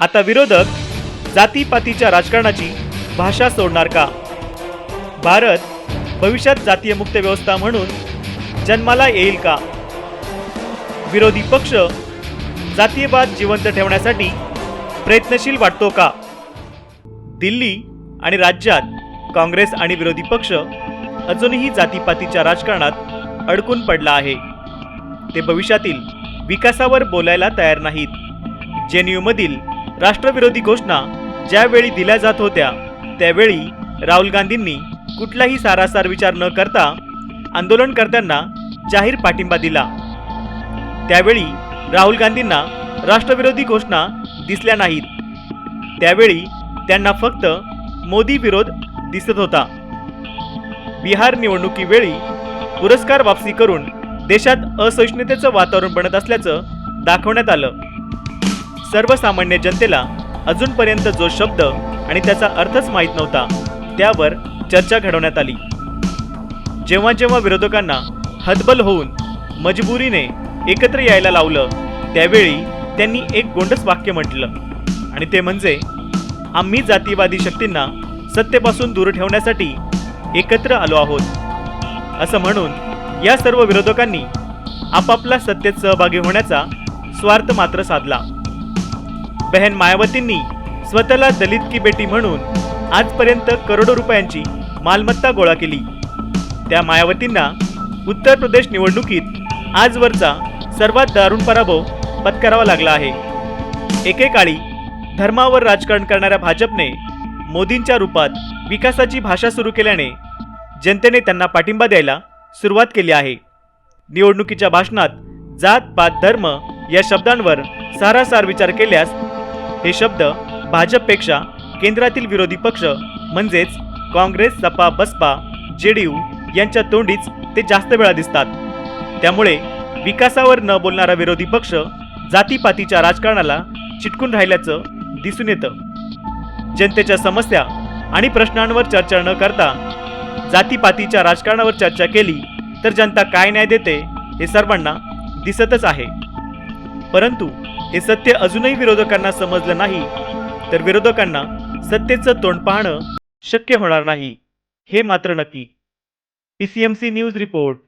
आता विरोधक जातीपातीच्या राजकारणाची भाषा सोडणार का? भारत भविष्यात जातीय मुक्त व्यवस्था म्हणून जन्माला येईल का? विरोधी पक्ष जातीयवाद जिवंत ठेवण्यासाठी प्रयत्नशील वाटतो का? दिल्ली आणि राज्यात काँग्रेस आणि विरोधी पक्ष अजूनही जातीपातीच्या राजकारणात अडकून पडला आहे. ते भविष्यातील विकासावर बोलायला तयार नाहीत. जेएनयूमधील राष्ट्रविरोधी घोषणा ज्यावेळी दिल्या जात होत्या त्यावेळी राहुल गांधींनी कुठलाही सारासार विचार न करता आंदोलनकर्त्यांना जाहीर पाठिंबा दिला. त्यावेळी राहुल गांधींना राष्ट्रविरोधी घोषणा दिसल्या नाहीत. त्यावेळी त्यांना फक्त मोदी विरोध दिसत होता. बिहार निवडणुकीवेळी पुरस्कार वापसी करून देशात असहिष्णुतेचं वातावरण बनत असल्याचं दाखवण्यात आलं. सर्वसामान्य जनतेला अजूनपर्यंत जो शब्द आणि त्याचा अर्थच माहीत नव्हता त्यावर चर्चा घडवण्यात आली. जेव्हा जेव्हा विरोधकांना हतबल होऊन मजबुरीने एकत्र यायला लावलं त्यावेळी त्यांनी एक गोंडस वाक्य म्हटलं. आणि ते म्हणजे आम्ही जातीवादी शक्तींना सत्तेपासून दूर ठेवण्यासाठी एकत्र आलो आहोत. असं म्हणून या सर्व विरोधकांनी आपापला सत्तेत सहभागी होण्याचा स्वार्थ मात्र साधला. बहन मायावतींनी स्वतःला दलित की बेटी म्हणून आजपर्यंत करोडो रुपयांची मालमत्ता गोळा केली. त्या मायावतींना उत्तर प्रदेश निवडणुकीत आजवरचा सर्वात दारुण पराभव पत्करावा लागला आहे. एकेकाळी धर्मावर राजकारण करणाऱ्या भाजपने मोदींच्या रूपात विकासाची भाषा सुरू केल्याने जनतेने त्यांना पाठिंबा द्यायला सुरुवात केली आहे. निवडणुकीच्या भाषणात जात पात धर्म या शब्दांवर सारासार विचार केल्यास हे शब्द भाजपपेक्षा केंद्रातील विरोधी पक्ष म्हणजेच काँग्रेस सपा बसपा जे डी यू यांच्या तोंडीच ते जास्त वेळा दिसतात. त्यामुळे विकासावर न बोलणारा विरोधी पक्ष जातीपातीच्या राजकारणाला चिटकून राहिल्याचं दिसून येतं. जनतेच्या समस्या आणि प्रश्नांवर चर्चा न करता जातीपातीच्या राजकारणावर चर्चा केली तर जनता काय न्याय देते हे सर्वांना दिसतच आहे. परंतु हे सत्य अजूनही विरोधकांना समजलं नाही. तर विरोधकांना सत्तेचं तोंड पाहणं शक्य होणार नाही. हे मात्र नक्की. PCMC news report.